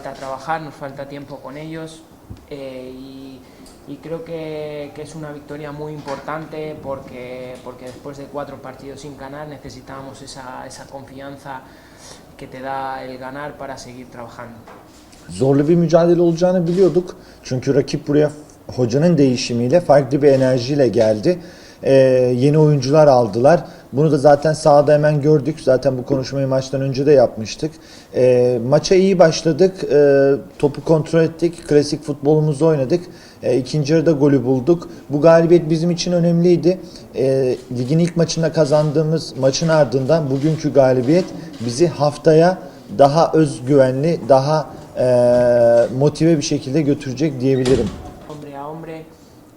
falta trabajar, nos falta tiempo con ellos eh, y, creo que, es una victoria muy importante porque, porque después de cuatro partidos sin ganar necesitábamos esa, esa confianza que te da el ganar para seguir trabajando. Zorlu bir mücadele biliyorduk. Çünkü rakip buraya hocanın değişimiyle farklı bir enerjiyle geldi. Yeni oyuncular aldılar. Bunu da zaten sahada hemen gördük. Zaten bu konuşmayı maçtan önce de yapmıştık. Ee, maça iyi başladık. Ee, topu kontrol ettik. Klasik futbolumuzu oynadık. Ee, ikinci yarıda golü bulduk. Bu galibiyet bizim için önemliydi. Ee, ligin ilk maçında kazandığımız maçın ardından bugünkü galibiyet bizi haftaya daha özgüvenli, daha eee, motive bir şekilde götürecek diyebilirim.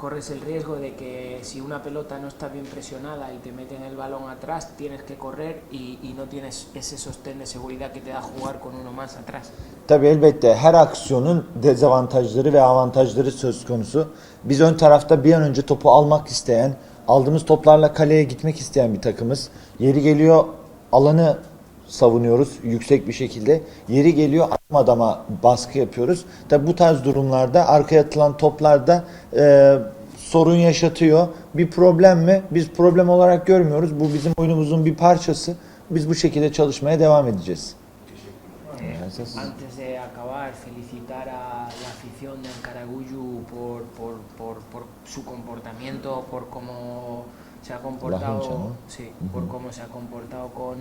Corres el riesgo de que si una pelota no está bien presionada y te meten el balón atrás, tienes que correr y, y no tienes ese sostén de seguridad que te da jugar con uno más atrás. Tabii elbette her aksiyonun dezavantajları ve avantajları söz konusu. Biz ön tarafta bir an önce topu almak isteyen, aldığımız toplarla kaleye gitmek isteyen bir takımız. Yeri geliyor alanı savunuyoruz yüksek bir şekilde. Yeri geliyor adam adama baskı yapıyoruz. Tabii bu tarz durumlarda arkaya atılan toplarda e, sorun yaşatıyor. Bir problem mi? Biz problem olarak görmüyoruz. Bu bizim oyunumuzun bir parçası. Biz bu şekilde çalışmaya devam edeceğiz. Gracias. antes de acabar, felicitar a la afición de Ancaraguyu por, por, por, por su comportamiento, por cómo se ha comportado, hincha, ¿no? sí, por cómo se ha comportado con,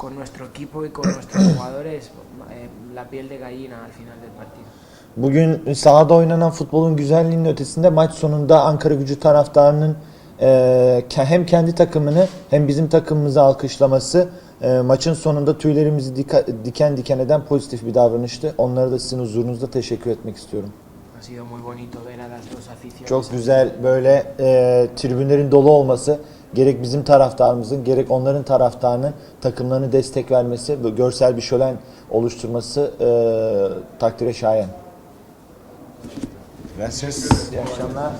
con nuestro equipo y con nuestros jugadores, eh, la piel de gallina al final del partido. Bugün sahada oynanan futbolun güzelliğinin ötesinde maç sonunda Ankara gücü taraftarının e, hem kendi takımını hem bizim takımımızı alkışlaması e, maçın sonunda tüylerimizi dika- diken diken eden pozitif bir davranıştı. Onlara da sizin huzurunuzda teşekkür etmek istiyorum. Çok güzel böyle e, tribünlerin dolu olması gerek bizim taraftarımızın gerek onların taraftarının takımlarını destek vermesi ve görsel bir şölen oluşturması e, takdire şayan. Gracias. İyi akşamlar.